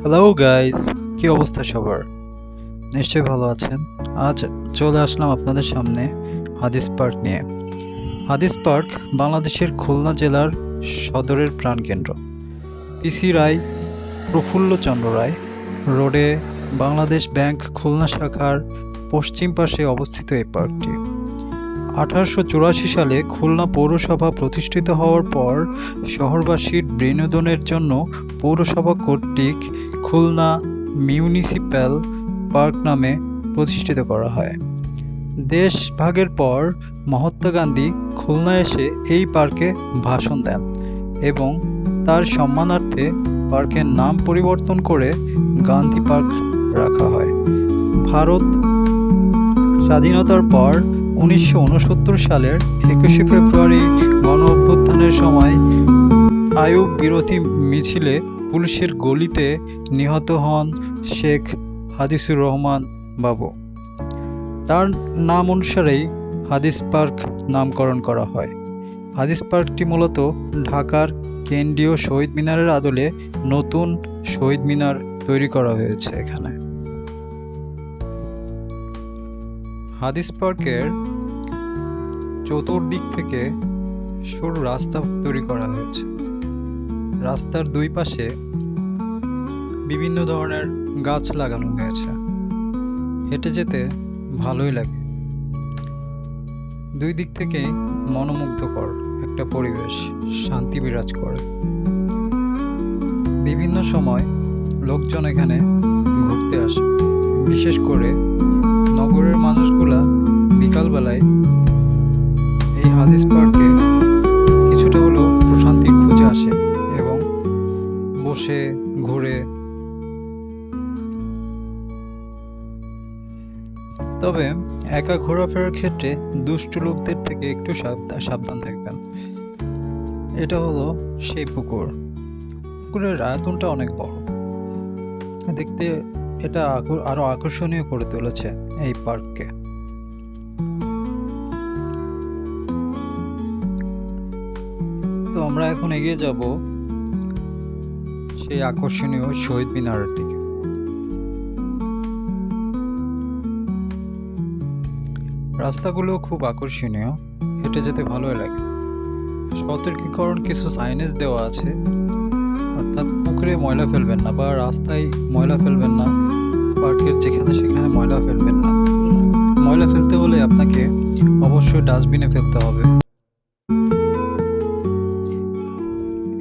Hello guys কি অবস্থা সবার? নিশ্চয়ই ভালো আছেন। আজ চলে আসলাম আপনাদের সামনে হাদিস পার্ক নিয়ে। হাদিস পার্ক বাংলাদেশের খুলনা জেলার সদরের প্রাণকেন্দ্র। পিসি রায় প্রফুল্লচন্দ্র রায় রোডে বাংলাদেশ ব্যাংক খুলনা শাখার পশ্চিম পাশে অবস্থিত এই পার্কটি। আঠারোশো চুরাশি সালে খুলনা পৌরসভা প্রতিষ্ঠিত হওয়ার পর শহরবাসীর বিনোদনের জন্য পৌরসভা কর্তৃক খুলনা মিউনিসিপ্যাল পার্ক নামে প্রতিষ্ঠিত করা হয়। দেশ ভাগের পর মহাত্মা গান্ধী খুলনা এসে এই পার্কে ভাষণ দেন এবং তার সম্মানার্থে পার্কের নাম পরিবর্তন করে গান্ধী পার্ক রাখা হয়। ভারত স্বাধীনতার পর উনিশশো উনসত্তর সালের একুশে ফেব্রুয়ারি গণ অভ্যুত্থানের সময় আয়ুব বিরোধী মিছিলে পুলিশের গলিতে নিহত হন শেখ হাদিসুর রহমান বাবু। তার নাম অনুসারেই হাদিস পার্ক নামকরণ করা হয়। হাদিস পার্কটি মূলত ঢাকার কেন্দ্রীয় শহীদ মিনারের আদলে নতুন শহীদ মিনার তৈরি করা হয়েছে এখানে। হাদিস পার্কের চতুর্দিক থেকে সরু রাস্তা তৈরি করা হয়েছে। রাস্তার দুই পাশে বিভিন্ন ধরনের গাছ লাগানো হয়েছে। হেঁটে যেতে ভালোই লাগে। দুই দিক থেকেই মনোমুগ্ধকর একটা পরিবেশ, শান্তি বিরাজ করে। বিভিন্ন সময় লোকজন এখানে ঘুরতে আসে। বিশেষ করে নগরের মানুষগুলা বিকালবেলায় এই হাদিস পার্কে কিছুটা হলেও প্রশান্তির খুঁজে আসে এবং বসে, ঘুরে। তবে একা ঘোরাফেরার ক্ষেত্রে দুষ্ট লোকদের থেকে একটু সাবধান থাকবেন। এটা হলো সেই পুকুর। পুকুরের আয়তনটা অনেক বড়। দেখতে এটা আরও আকর্ষণীয় করে তুলেছে এই পার্ককে। তো আমরা এখন এগিয়ে যাব সেই আকর্ষণীয় শহীদ মিনারের দিকে। রাস্তাগুলো খুব আকর্ষণীয়, হেঁটে যেতে ভালোই লাগে। সতর্কীকরণ কিছু সাইনেজ দেওয়া আছে, অর্থাৎ পুকুরে ময়লা ফেলবেন না বা রাস্তায় ময়লা ফেলবেন না। পার্কের যেখানে সেখানে ময়লা ফেলবেন না। ময়লা ফেলতে হলে আপনাকে অবশ্যই ডাস্টবিনে ফেলতে হবে।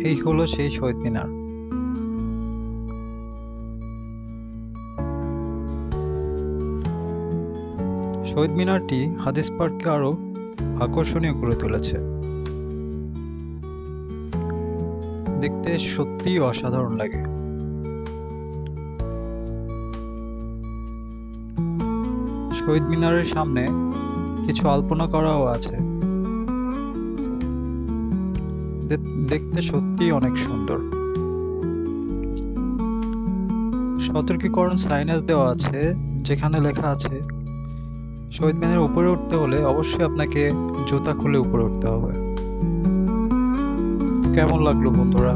এই হলো সেই শহীদ মিনার শহীদ মিনারটি হাদিস পার্ককে আরও আকর্ষণীয় করে তুলেছে। দেখতে সত্যিই অসাধারণ লাগে। শহীদ মিনারের সামনে কিছু আলপনা করাও আছে। দেখতে সত্যি অনেক সুন্দর। সতর্কীকরণ সাইনাস দেওয়া আছে, যেখানে লেখা আছে, শহীদ মিনারের উপরে উঠতে হলে অবশ্যই আপনাকে জুতা খুলে উপরে উঠতে হবে। কেমন লাগল বন্ধুরা?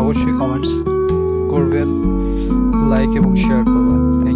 অবশ্যই কমেন্টস করবেন লাইক এবং শেয়ার করবেন।